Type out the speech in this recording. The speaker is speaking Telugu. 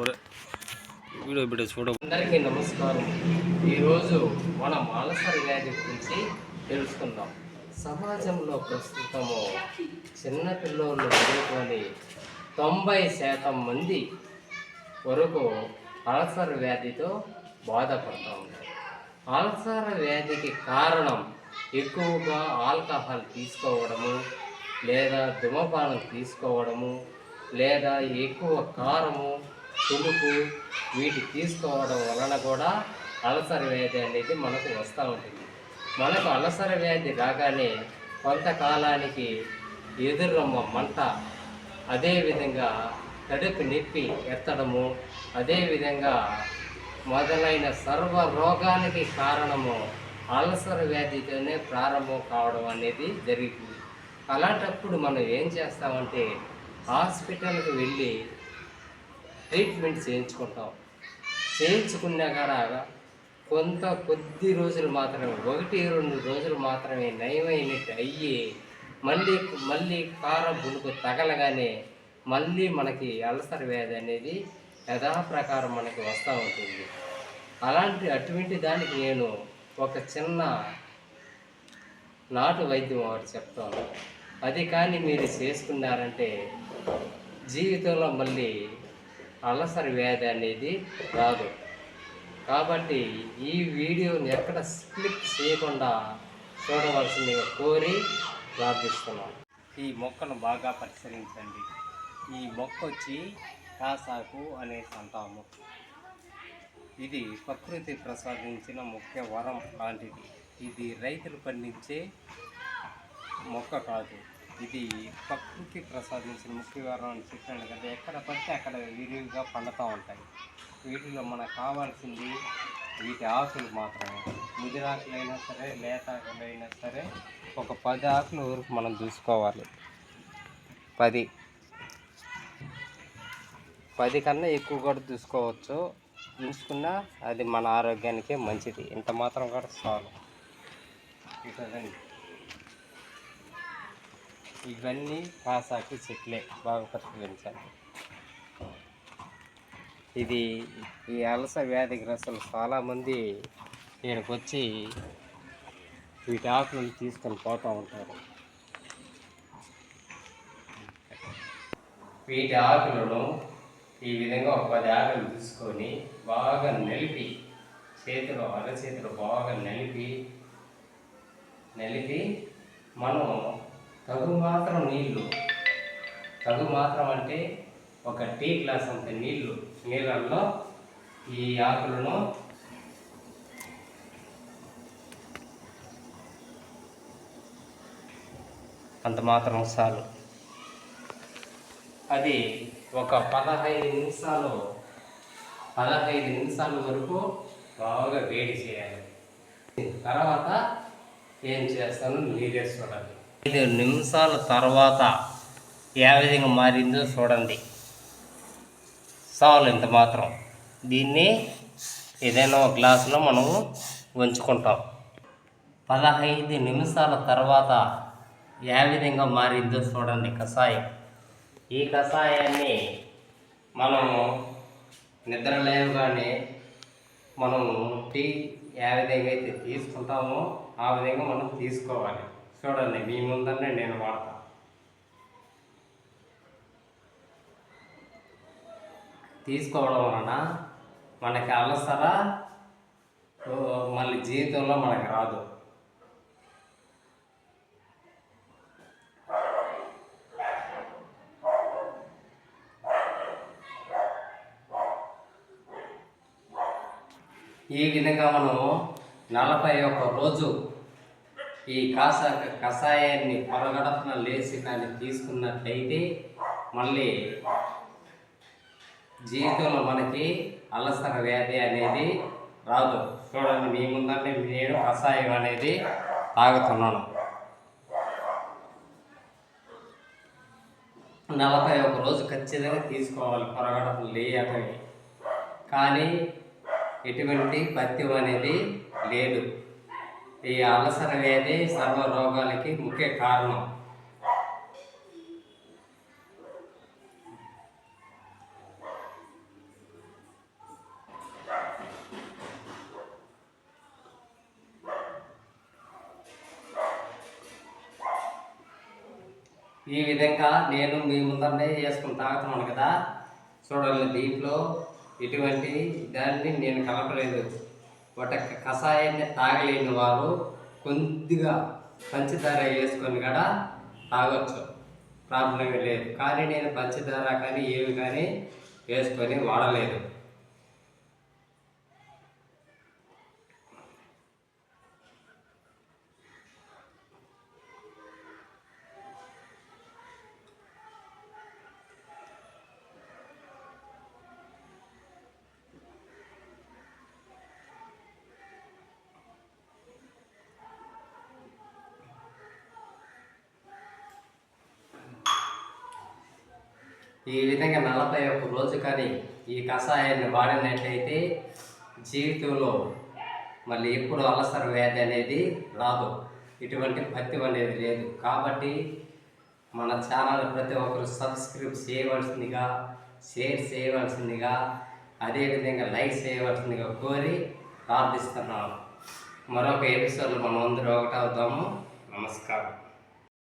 ఒరే వీడియో బిడ్డ చూడ. అందరికీ నమస్కారం. ఈరోజు మన మానసర వ్యాధి గురించి తెలుసుకుందాం. సమాజంలో ప్రస్తుతము చిన్నపిల్లలు చదువుకొని తొంభై శాతం మంది వరకు అల్సర్ వ్యాధితో బాధపడుతూ ఉంటారు. అల్సర్ వ్యాధికి కారణం ఎక్కువగా ఆల్కహాల్ తీసుకోవడము లేదా ధూమపానం తీసుకోవడము లేదా ఎక్కువ కారము పులుపు వీటి తీసుకోవడం వలన కూడా అలసర వ్యాధి అనేది మనకు వస్తూ ఉంటుంది. మనకు అలసర వ్యాధి రాగానే కొంతకాలానికి ఎదురమ్మ మంట అదేవిధంగా కడుపు నొప్పి ఎత్తడము అదేవిధంగా మొదలైన సర్వ రోగానికి కారణము అలసర వ్యాధితోనే ప్రారంభం కావడం అనేది జరుగుతుంది. అలాంటప్పుడు మనం ఏం చేస్తామంటే హాస్పిటల్కి వెళ్ళి ట్రీట్మెంట్ చేయించుకుంటాం. చేయించుకున్నా కూడా కొంత కొద్ది రోజులు మాత్రమే ఒకటి రెండు రోజులు మాత్రమే నయమైనట్టు అయ్యి మళ్ళీ మళ్ళీ కారం పులుపు తగలగానే మళ్ళీ మనకి అల్సర్ వ్యాధి అనేది యథాప్రకారం మనకి వస్తూ ఉంటుంది. అలాంటి అటువంటి దానికి నేను ఒక చిన్న నాటు వైద్యం ఒకటి చెప్తాను. అది కానీ మీరు చేసుకున్నారంటే జీవితంలో మళ్ళీ అలసరి వ్యాధి అనేది రాదు. కాబట్టి ఈ వీడియోని ఎక్కడ స్ప్లిప్ చేయకుండా చూడవలసిందిగా కోరి ప్రార్థిస్తున్నాను. ఈ మొక్కను బాగా పరిశీలించండి. ఈ మొక్క వచ్చి కాసాకు అనేసి అంటాము ఇది ప్రకృతి ప్రసాదించిన ముఖ్య వరం లాంటిది. ఇది రైతులు పండించే మొక్క కాదు. ఇది ప్రకృతి ప్రసాదించిన ముఖ్య వరం అని చెప్పాను కదా ఎక్కడ పడితే అక్కడ విరివిగా పండుతూ ఉంటాయి. వీటిలో మనకు కావాల్సింది వీటి ఆకులు మాత్రమే. ముదిరాకులైనా సరే లేత ఆకులైనా సరే ఒక పది ఆకుల వరకు మనం చూసుకోవాలి. పది. పది కన్నా ఎక్కువ కూడా చూసుకోవచ్చు. చూసుకున్నా అది మన ఆరోగ్యానికే మంచిది. ఇంత మాత్రం కూడా చాలు. ఇదండి ఇవన్నీ కాసాకి చెట్లే బాగా పరిశీలించాలి ఇది ఈ అలస వ్యాధిగ్రస్తులు చాలామంది ఇక్కడికి వచ్చి వీటి ఆకులను తీసుకొని పోతూ ఉంటారు. వీటి ఆకులను ఈ విధంగా ఒక పది ఆకులు తీసుకొని బాగా నలిపి చేతిలో అరచేతిలో బాగా నలిపి నలిపి మనం తగు మాత్రం నీళ్ళు తగు మాత్రం అంటే ఒక టీ గ్లాస్ అంత నీళ్ళు నీళ్ళల్లో ఈ ఆకులను అంత మాత్రం చాలు. అది ఒక పదహైదు నిమిషాలు పదహైదు నిమిషాల వరకు బాగా వేడి చేయాలి. తర్వాత ఏం చేస్తాను? మీరే చూడండి ఐదు నిమిషాల తర్వాత ఏ విధంగా మారిందో చూడండి. చాలు ఇంత మాత్రం. దీన్ని ఏదైనా ఒక గ్లాసులో మనము ఉంచుకుంటాం. పదహైదు నిమిషాల తర్వాత ఏ విధంగా మారిందో చూడండి కషాయం. ఈ కషాయాన్ని మనము నిద్ర లేవగానే మనము టీ ఏ విధంగా అయితే తీసుకుంటామో ఆ విధంగా మనం తీసుకోవాలి. చూడండి మీ ముందరనే నేను వాడతా. తీసుకోవడం వలన మనకి అలసర మళ్ళీ జీవితంలో మనకి రాదు. ఈ విధంగా మనము నలభై ఒక్క రోజు ఈ కాస కషాయాన్ని పొరగడపన లేచి దాన్ని తీసుకున్నట్లయితే మళ్ళీ జీవితంలో మనకి అలసర వ్యాధి అనేది రాదు. చూడండి మీ ముందరనే నేను కషాయం అనేది తాగుతున్నాను. నలభై ఒక రోజు ఖచ్చితంగా తీసుకోవాలి పొరగడపన లేయటమే. కానీ ఎటువంటి పత్యం అనేది లేదు. ఈ అలసర వ్యాధి సర్వ రోగాలకి ముఖ్య కారణం. ఈ విధంగా నేను మీ ముందరనే వేసుకుని తాగుతున్నాను కదా. చూడండి దీంట్లో ఎటువంటి దాన్ని నేను కలపలేదు. ఒక కషాయాన్ని తాగలేని వారు కొద్దిగా పంచదార వేసుకొని కూడా తాగొచ్చు. ప్రాబ్లం లేదు. కానీ నేను పంచదార కానీ ఏవి కానీ వేసుకొని వాడలేదు. ఈ విధంగా నలభై ఒక్క రోజు కానీ ఈ కషాయాన్ని వాడినట్లయితే జీవితంలో మళ్ళీ ఎప్పుడు అలసర వ్యాధి అనేది రాదు. ఇటువంటి పత్యం అనేది లేదు. కాబట్టి మన ఛానల్ ప్రతి ఒక్కరు సబ్స్క్రైబ్ చేయవలసిందిగా షేర్ చేయవలసిందిగా అదేవిధంగా లైక్ చేయవలసిందిగా కోరి ప్రార్థిస్తున్నాను. మరొక ఎపిసోడ్లో మనం అందరూ ఒకటవుతాము నమస్కారం.